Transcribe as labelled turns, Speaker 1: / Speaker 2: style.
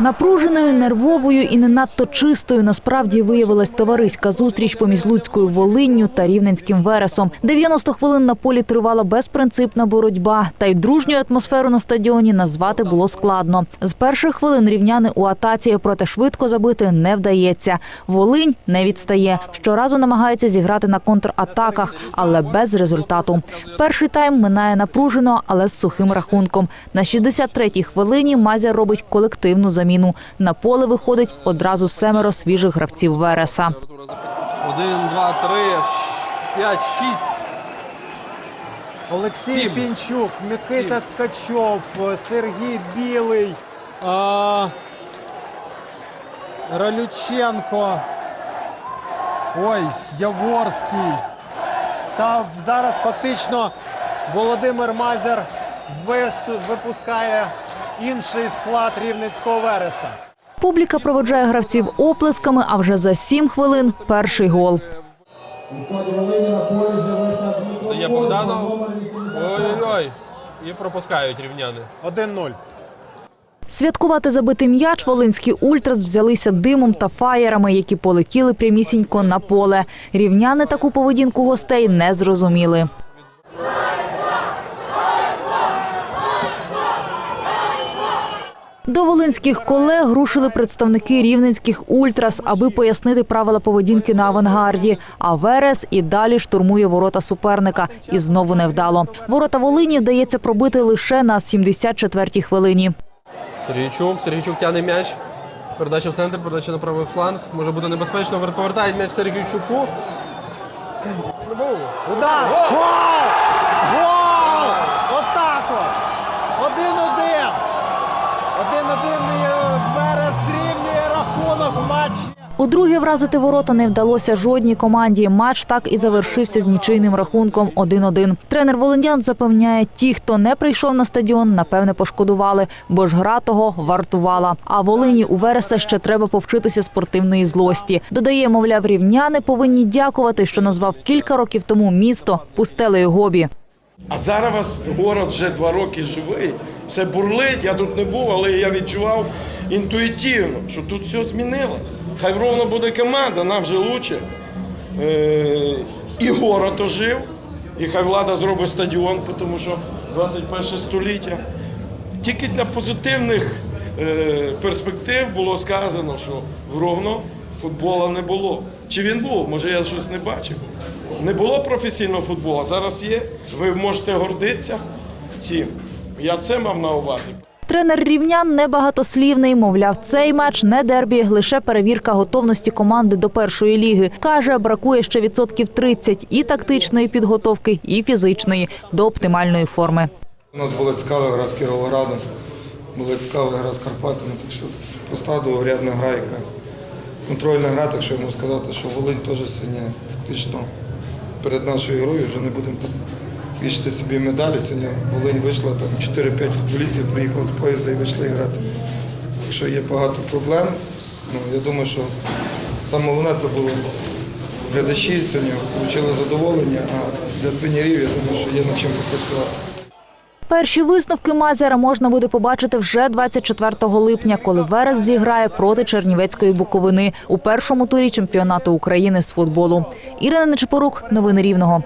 Speaker 1: Напруженою, нервовою і не надто чистою насправді виявилась товариська зустріч поміж Луцькою Волинню та Рівненським Вересом. 90 хвилин на полі тривала безпринципна боротьба, та й дружню атмосферу на стадіоні назвати було складно. З перших хвилин рівняни у атаці, проте швидко забити не вдається. Волинь не відстає. Щоразу намагається зіграти на контратаках, але без результату. Перший тайм минає напружено, але з сухим рахунком. На 63-й хвилині Мазя робить колективну заміну. На поле виходить одразу семеро свіжих гравців Вереса.
Speaker 2: Один, два, три, п'ять, шість.
Speaker 3: Олексій
Speaker 2: Сім.
Speaker 3: Пінчук, Микита
Speaker 2: Сім.
Speaker 3: Ткачов, Сергій Білий, а, Ралюченко. Ой, Яворський. Та зараз фактично Володимир висту- випускає інший склад рівненського вереса.
Speaker 1: Публіка проводжає гравців оплесками, а вже за сім хвилин перший гол.
Speaker 2: Дає Богданов. Ой-ой-ой. І пропускають рівняни.
Speaker 3: 1-0.
Speaker 1: Святкувати забитий м'яч волинські ультрас взялися димом та фаєрами, які полетіли прямісінько на поле. Рівняни таку поведінку гостей не зрозуміли. До волинських колег рушили представники рівненських ультрас, аби пояснити правила поведінки на авангарді. А Верес і далі штурмує ворота суперника. І знову невдало. Ворота Волині вдається пробити лише на 74-й хвилині.
Speaker 2: Сергійчук. Сергійчук тягне м'яч. Передача в центр, передача на правий фланг. Може бути небезпечно. Вер- Повертають м'яч Сергійчуку.
Speaker 3: Удар! Гол! Гол!
Speaker 1: Удруге вразити ворота не вдалося жодній команді. Матч так і завершився з нічийним рахунком 1-1. Тренер Волинян запевняє, ті, хто не прийшов на стадіон, напевне пошкодували, бо ж гра того вартувала. А Волині у Вереса ще треба повчитися спортивної злості. Додає, мовляв, рівняни повинні дякувати, що назвав кілька років тому місто пустелею гобі.
Speaker 4: А зараз город вже два роки живий, все бурлить. Я тут не був, але я відчував інтуїтивно, що тут все змінило. Хай ровно буде команда, нам вже краще. Е, і город ожив, і хай влада зробить стадіон, тому що 21 століття. Тільки для позитивних е, перспектив було сказано, що в Ровно футболу не було. Чи він був? Може, я щось не бачив. Не було професійного футболу, а зараз є. Ви можете гордитися цим. Я це мав на увазі.
Speaker 1: Тренер рівнян небагатослівний. Мовляв, цей матч не дербі, лише перевірка готовності команди до першої ліги. Каже, бракує ще відсотків 30 і тактичної підготовки, і фізичної до оптимальної форми.
Speaker 5: У нас була цікава гра з Кіровоградом, була цікава гра з Карпатами, так що проста другорядна гра, яка контрольна гра, так що я сказати, що Волинь теж сьогодні фактично перед нашою грою вже не будемо там вішати собі медалі. Сьогодні Волинь вийшла, там 4-5 футболістів приїхали з поїзда і вийшли грати. Так що є багато проблем. Ну, я думаю, що саме головне це було глядачі сьогодні отримали задоволення, а для тренерів я думаю, що є над чим попрацювати.
Speaker 1: Перші висновки Мазера можна буде побачити вже 24 липня, коли Верес зіграє проти Чернівецької Буковини у першому турі чемпіонату України з футболу. Ірина Нечипорук, новини Рівного.